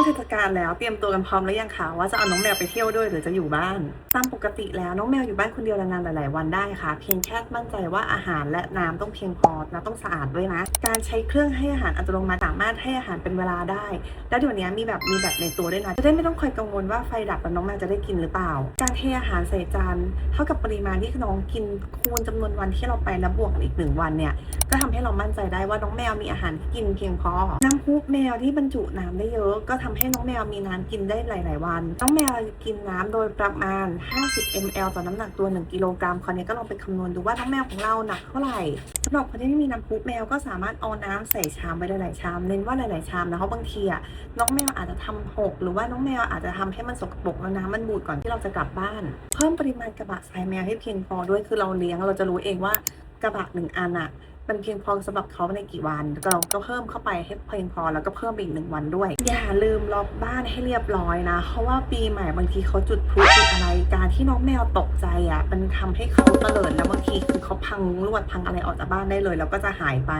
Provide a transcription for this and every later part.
งเทศกาลแล้วเตรียมตัวกันพร้อมหรือยังคะว่าจะเอาน้องแมวไปเที่ยวด้วยหรือจะอยู่บ้าน ตามปกติแล้วน้องแมวอยู่บ้านคนเดียวนานๆหลายๆวันได้ค่ะ เพียงแค่มั่นใจว่าอาหารและน้ำต้องเพียงพอและต้องสะอาดด้วยนะ การใช้เครื่องให้อาหารอัตโนมัติสามารถให้อาหารเป็นเวลาได้ แล้วเดี๋ยวนี้มีแบบมีแบบในตัวด้วยนะจะได้ไม่ต้องคอยกังวลว่าไฟดับแล้วน้องแมวจะได้กินหรือเปล่า การเทอาหารใส่จานเท่ากับปริมาณที่น้องกินคูณจำนวนวันที่เราไปแล้วบวกอีกหนึ่งวันเนี่ยก็ทำให้เรามั่นใจได้ว่าน้องแมวมีอาหารที่กินเพียงพอน้ำพุแมวที่บรรจุน้ำได้เยอะก็ทำให้น้องแมวมีน้ำกินได้หลาย ๆ วัน น้องแมวกินน้ำโดยประมาณ 50 ml ต่อน้ำหนักตัว 1 กิโลกรัมคราวนี้ก็ลองไปคำนวณดูว่าน้องแมวของเราหนักเท่าไหร่สำหรับคนที่ไม่มีน้ำพุแมวก็สามารถเอาน้ำใส่ชามไปหลาย ๆ ชาม เน้นว่าหลาย ๆ ชามนะเพราะบางทีอะน้องแมวอาจจะทำหกหรือว่าน้องแมวอาจจะทำให้มันสกปรกแล้วน้ำมันบูดก่อนที่เราจะกลับบ้าน เพิ่มปริมาณกระบะทรายแมวให้เพียงพอด้วยคือเราเลี้ยงเราจะรู้เองว่ากระบะหนึ่งอันอะ มันเพียงพอสำหรับเขาในกี่วันเราก็เพิ่มเข้าไปให้เพียงพอแล้วก็เพิ่มไปอีกหนึ่งวันด้วย อย่าลืมล็อกบ้านให้เรียบร้อยนะ เพราะว่าปีใหม่บางทีเขาจุดพลุจุดอะไรการที่น้องแมวตกใจอะ่ะมันทำให้เขาเตลิดแล้วบางทีคือเขาพังลวดพังอะไรออกจากบ้านได้เลย แล้วก็จะหายไป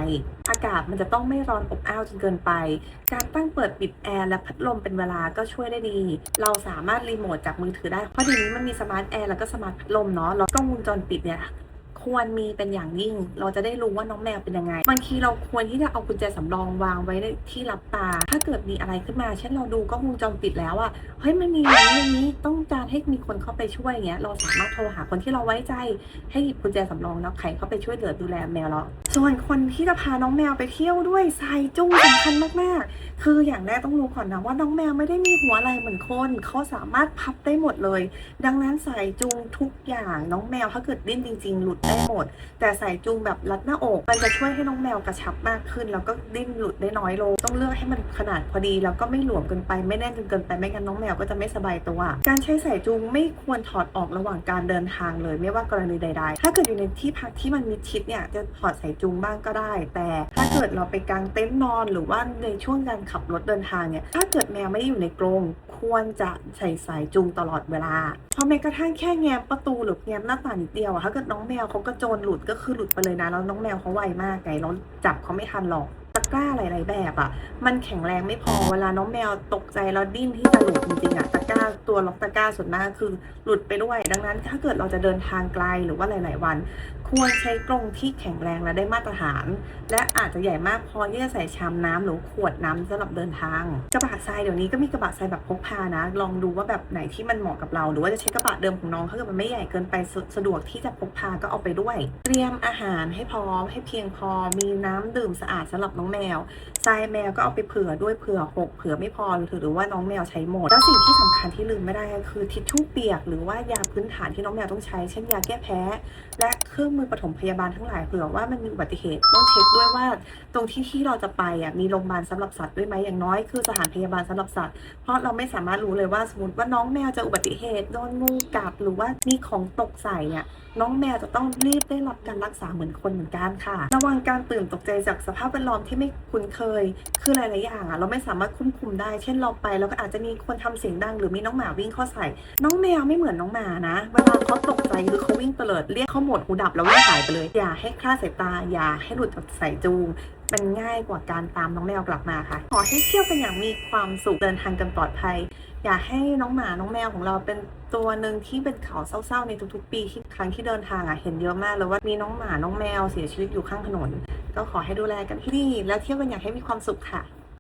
อากาศมันจะต้องไม่ร้อนอบอ้าวจนเกินไป การตั้งเปิดปิดแอร์และพัดลมเป็นเวลาก็ช่วยได้ดี เราสามารถรีโมทจากมือถือได้เพราะเดี๋ยวนี้มันมีสมาร์ทแอร์แล้วก็สมาร์ทพัดลมเนาะแล้วกล้องวงจรปิดเนี่ย ควรมีเป็นอย่างยิ่ง เราจะได้รู้ว่าน้องแมวเป็นยังไง บางทีเราควรที่จะเอากุญแจสำรองวางไว้ที่รับตา ถ้าเกิดมีอะไรขึ้นมา เช่นเราดูกล้องวงจรปิดแล้วอะเฮ้ยมันมีอย่างนี้อย่างนี้ต้องการให้มีคนเข้าไปช่วยอย่างเงี้ย เราสามารถโทรหาคนที่เราไว้ใจ ให้หยิบกุญแจสำรองแล้วไขเข้าไปช่วยเหลือดูแลแมวเราส่วนคนที่จะพาน้องแมวไปเที่ยวด้วยสายจูงสำคัญมากๆ คืออย่างแรกต้องรู้ก่อนนะว่าน้องแมวไม่ได้มีหัวอะไรเหมือนคนเขาสามารถพับได้หมดเลย ดังนั้นสายจูงทุกอย่างน้องแมวถ้าเกิดดิ้นจริง ๆ หลุดได้หมด แต่สายจูงแบบรัดหน้าอก มันจะช่วยให้น้องแมวกระชับมากขึ้น แล้วก็ดิ้นหลุดได้น้อยลง ต้องเลือกให้มันขนาดพอดี แล้วก็ไม่หลวมเกินไป ไม่แน่นจนเกินไปไม่งั้นน้องแมวก็จะไม่สบายตัว การใช้สายจูงไม่ควรถอดออกระหว่างการเดินทางเลย ไม่ว่ากรณีใด ๆ ถ้าเกิดอยู่ในที่พักที่มันมิดชิดเนี่ยจะถอดสายจูงบ้างก็ได้ แต่ถ้าเกิดเราไปกางเต็นท์นอน หรือว่าในช่วงการขับรถเดินทางเนี่ย ถ้าเกิดแมวไม่ได้อยู่ในกรงควรจะใส่สายจูงตลอดเวลา เพราะแม้กระทั่งแค่แง้มประตูหรือแง้มหน้าต่างนิดเดียวอะถ้าเกิดน้องแมวเขากระโจนหลุดก็คือหลุดไปเลยนะแล้วน้องแมวเขาไวมากไงเราจับเขาไม่ทันหรอก กร้าหลาย ๆ แบบอะมันแข็งแรงไม่พอเวลาน้องแมวตกใจแล้วดิ้นที่จะหลุดจริงๆอะตะกร้าตัวล็อกตะกร้าส่วนมากคือหลุดไปด้วย ดังนั้นถ้าเกิดเราจะเดินทางไกลหรือว่าหลาย ๆ วัน ควรใช้กรงที่แข็งแรงและได้มาตรฐาน และอาจจะใหญ่มากพอที่จะใส่ชามน้ำหรือขวดน้ำสำหรับเดินทาง กระบะทรายเดี๋ยวนี้ก็มีกระบะทรายแบบพกพานะ ลองดูว่าแบบไหนที่มันเหมาะกับเรา หรือว่าจะใช้กระบะเดิมของน้องถ้าเกิดมันไม่ใหญ่เกินไปสสะดวกที่จะพกพาก็เอาไปด้วย เตรียมอาหารให้พร้อมให้เพียงพอมีน้ำดื่มสะอาดสำหรับน้องแมวทรายแมวก็เอาไปเผื่อด้วยเผื่อหกเผื่อไม่พอหรือว่าน้องแมวใช้หมด แล้วสิ่งที่สำคัญที่ลืมไม่ได้ก็คือทิชชู่เปียก หรือว่ายาพื้นฐานที่น้องแมวต้องใช้เช่นยาแก้แพ้ และเครื่องมือปฐมพยาบาลทั้งหลายเผื่อว่ามันมีอุบัติเหตุต้องเช็คด้วยว่า ตรงที่ที่เราจะไปอะมีโรงพยาบาลสำหรับสัตว์ด้วยไหมอย่างน้อยคือสถานพยาบาลสำหรับสัตว์เพราะเราไม่สามารถรู้เลยว่าสมมติว่าน้องแมวจะอุบัติเหตุโดนงูกัดหรือว่ามีของตกใส่เนี่ยน้องแมวจะต้องรีบได้รับการรักษาเหมือนคนเหมือนกันค่ะ ระวังการตื่นตกใจจากสภาพแวดล้อมที่ไม่คุ้นเคย คือหลายๆอย่างอะเราไม่สามารถควบคุมได้ เช่นเราไปแล้วก็อาจจะมีคนทำเสียงดัง หรือมีน้องหมาวิ่งเข้าใส่ น้องแมวไม่เหมือนน้องหมานะ เวลาเขาตกใจหรือเขาวิ่งเตลิดเรียกเขาหมดหูดับแล้ววิ่งหายไปเลย อย่าให้คลาดสายตา อย่าให้หลุดจากสายจูงมันง่ายกว่าการตามน้องแมวกลับมาค่ะ ขอให้เที่ยวกันอย่างมีความสุขเดินทางกันปลอดภัย อยากให้น้องหมาน้องแมวของเราเป็นตัวหนึ่งที่เป็นเขาเศร้าๆในทุกๆ ปีที่ครั้งที่เดินทางอะเห็นเยอะมากเลยว่ามีน้องหมาน้องแมวเสียชีวิตอยู่ข้างถนน ก็ขอให้ดูแลกันที่นี่แล้วเที่ยวกันอย่างให้มีความสุขค่ะ